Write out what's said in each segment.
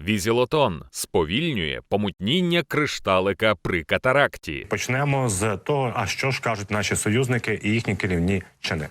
Візілотон сповільнює помутніння кришталика при катаракті. Почнемо з того, а що ж кажуть наші союзники і їхні керівні чини.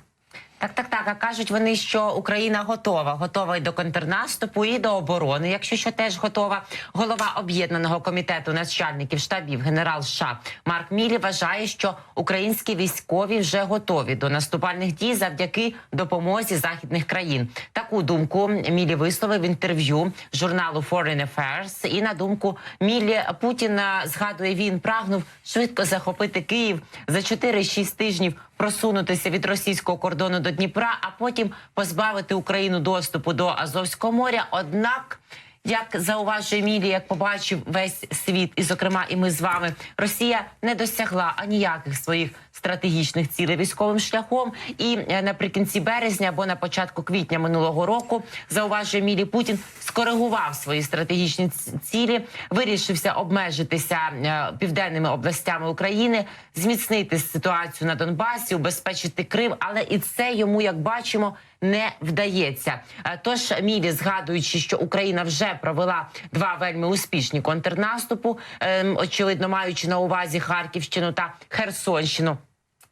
Так, так, так. А кажуть вони, що Україна готова, готова і до контрнаступу, і до оборони. Якщо що теж готова, голова об'єднаного комітету начальників штабів генерал США Марк Мілі вважає, що українські військові вже готові до наступальних дій завдяки допомозі західних країн. Таку думку Мілі висловив в інтерв'ю журналу Foreign Affairs. І на думку Мілі Путіна згадує, він прагнув швидко захопити Київ за 4-6 тижнів просунутися від російського кордону до Дніпра, а потім позбавити Україну доступу до Азовського моря. Однак, як зауважує Мілі, як побачив весь світ, і зокрема, і ми з вами, Росія не досягла аніяких своїх стратегічних цілей військовим шляхом. І е, наприкінці березня або на початку квітня минулого року зауважує Мілі Путін скоригував свої стратегічні цілі, вирішився обмежитися е, південними областями України, зміцнити ситуацію на Донбасі, убезпечити Крим, але і це йому, як бачимо, не вдається. Е, Тож Мілі, згадуючи, що Україна вже провела два вельми успішні контрнаступу, ем, очевидно маючи на увазі Харківщину та Херсонщину.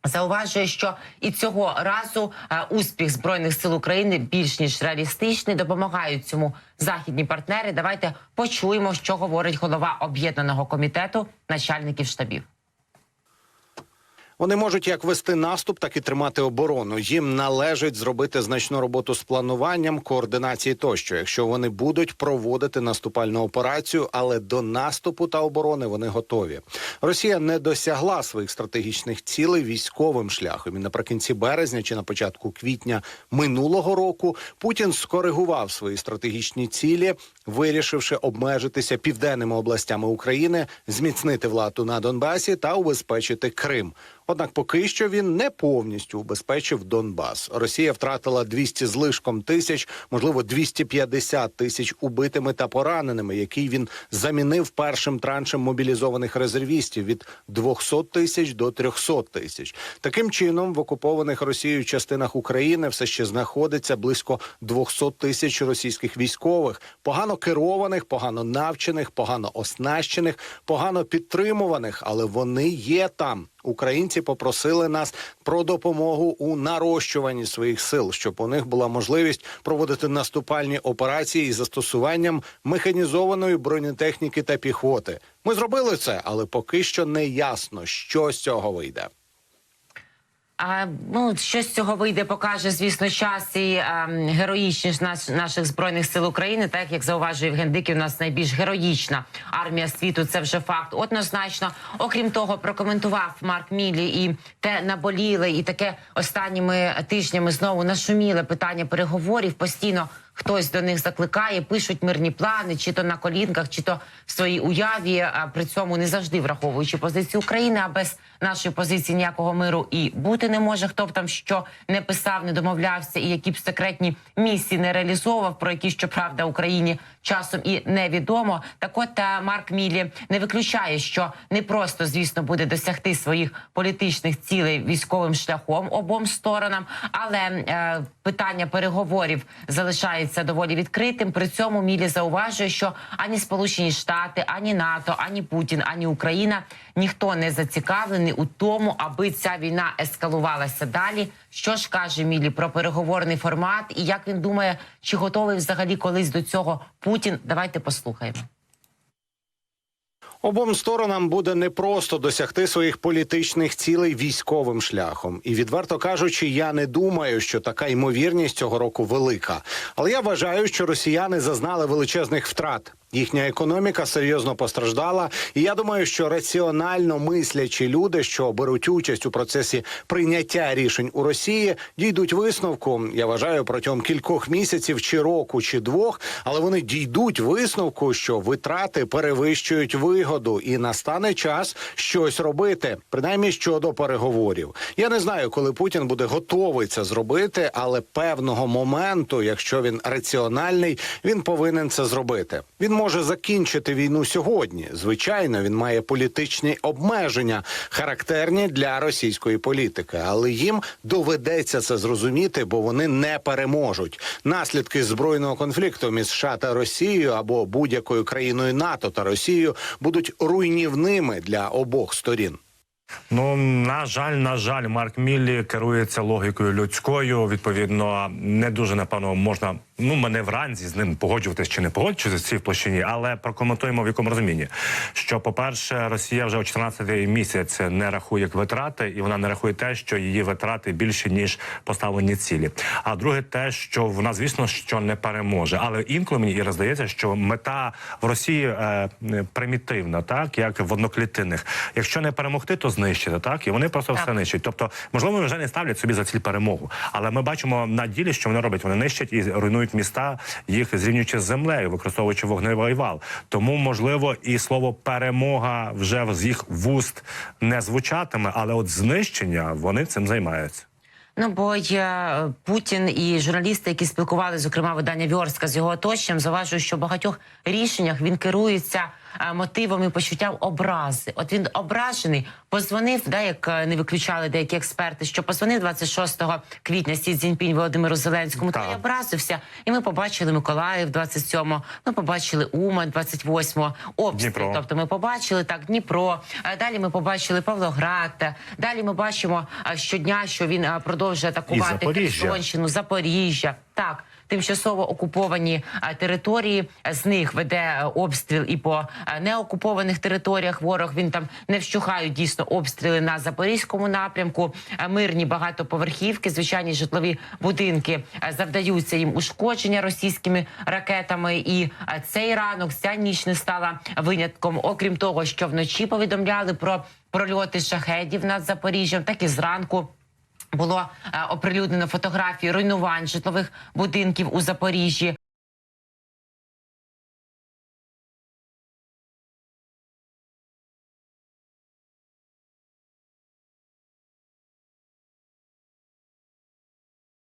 Зауважує, що і цього разу е, успіх збройних сил України більш ніж реалістичний. Допомагають цьому західні партнери. Давайте почуємо, що говорить голова об'єднаного комітету начальників штабів. Вони можуть як вести наступ, так і тримати оборону. Їм належить зробити значну роботу з плануванням, координації тощо, якщо вони будуть проводити наступальну операцію, але до наступу та оборони вони готові. Росія не досягла своїх стратегічних цілей військовим шляхом. І наприкінці березня чи на початку квітня минулого року Путін скоригував свої стратегічні цілі, вирішивши обмежитися південними областями України, зміцнити владу на Донбасі та убезпечити Крим. Однак поки що він не повністю убезпечив Донбас. Росія втратила 200 з лишком тисяч, можливо, 250 тисяч убитими та пораненими, який він замінив першим траншем мобілізованих резервістів від 200 тисяч до 300 тисяч. Таким чином, в окупованих Росією частинах України все ще знаходиться близько 200 тисяч російських військових, погано керованих, погано навчених, погано оснащених, погано підтримуваних, але вони є там. Українці попросили нас про допомогу у нарощуванні своїх сил, щоб у них була можливість проводити наступальні операції із застосуванням механізованої бронетехніки та піхоти. Ми зробили це, але поки що не ясно, що з цього вийде. А, ну, що з цього вийде, покаже, звісно, час і героїчність наш, наших збройних сил України. Так як зауважує Євген Дикий, у нас найбільш героїчна армія світу. Це вже факт. Однозначно, окрім того, прокоментував Марк Мілі і те наболіле, і таке останніми тижнями знову нашуміле питання переговорів. Постійно хтось до них закликає, пишуть мирні плани, чи то на колінках, чи то в своїй уяві. А при цьому не завжди враховуючи позицію України, а без нашої позиції ніякого миру і бути не може. Хто б там що не писав, не домовлявся, і які б секретні місії не реалізовував, про які щоправда Україні часом і невідомо. Так от та Марк Мілі не виключає, що не просто, звісно, буде досягти своїх політичних цілей військовим шляхом обом сторонам, але е, питання переговорів залишається доволі відкритим. При цьому Мілі зауважує, що ані Сполучені Штати, ані НАТО, ані Путін, ані Україна ніхто не зацікавлений у тому, аби ця війна ескалувалася далі. Що ж каже Мілі про переговорний формат, і як він думає, чи готовий взагалі колись до цього Путін? Давайте послухаємо. Обом сторонам буде непросто досягти своїх політичних цілей військовим шляхом. І відверто кажучи, я не думаю, що така ймовірність цього року велика. Але я вважаю, що росіяни зазнали величезних втрат. Їхня економіка серйозно постраждала, і я думаю, що раціонально мислячі люди, що беруть участь у процесі прийняття рішень у Росії, дійдуть висновку. Я вважаю протягом кількох місяців, чи року, чи двох, але вони дійдуть висновку, що витрати перевищують вигоду, і настане час щось робити, принаймні щодо переговорів. Я не знаю, коли Путін буде готовий це зробити, але певного моменту, якщо він раціональний, він повинен це зробити. Він може закінчити війну сьогодні. Звичайно, він має політичні обмеження, характерні для російської політики, але їм доведеться це зрозуміти, бо вони не переможуть. Наслідки збройного конфлікту між США та Росією або будь-якою країною НАТО та Росією будуть руйнівними для обох сторін. Ну на жаль, на жаль, Марк Міллі керується логікою людською. Відповідно, не дуже напевно можна. Ну, мене вранці з ним погоджуватись чи не погоджуватись в цій площині, але прокоментуємо в якому розумінні. Що, по-перше, Росія вже о 14-й місяць не рахує витрати, і вона не рахує те, що її витрати більше ніж поставлені цілі. А друге, те, що вона, звісно, що не переможе. Але інколи мені і роздається, що мета в Росії е, примітивна, так як в одноклітинних. Якщо не перемогти, то знищити, так і вони просто Так. все нищать. Тобто, можливо, вже не ставлять собі за ціль перемогу. Але ми бачимо на ділі, що вони роблять. Вони нищать і руйнують міста, їх зрівнюючи з землею, використовуючи вогневий вал. Тому, можливо, і слово перемога вже з їх вуст не звучатиме, але от знищення вони цим займаються. Ну бо я, Путін і журналісти, які спілкувалися, зокрема видання Вьорська з його оточенням, зауважують, що в багатьох рішеннях він керується е, мотивом і почуттям образи. От він ображений, позвонив, да, як е, не виключали деякі експерти, що позвонив 26 квітня Сі Цзіньпінь Володимиру Зеленському. Та й образився. І ми побачили Миколаїв 27-го, ми побачили Умань 28-го, обстріл. Дніпро. Тобто ми побачили так Дніпро. е, Далі ми побачили Павлоград. Далі ми бачимо е, щодня, що він продовжує атакувати. Херсонщину, Запоріжжя. Так. Тимчасово окуповані е, території з них веде е, обстріл і по е, неокупованих територіях. Ворог він там не вщухають дійсно обстріли на запорізькому напрямку. Мирні багатоповерхівки, звичайні житлові будинки завдаються їм ушкодження російськими ракетами. І цей ранок, ця ніч не стала винятком. Окрім того, що вночі повідомляли про прольоти шахедів над Запоріжжям, так і зранку. Було е, оприлюднено фотографії руйнувань житлових будинків у Запоріжжі.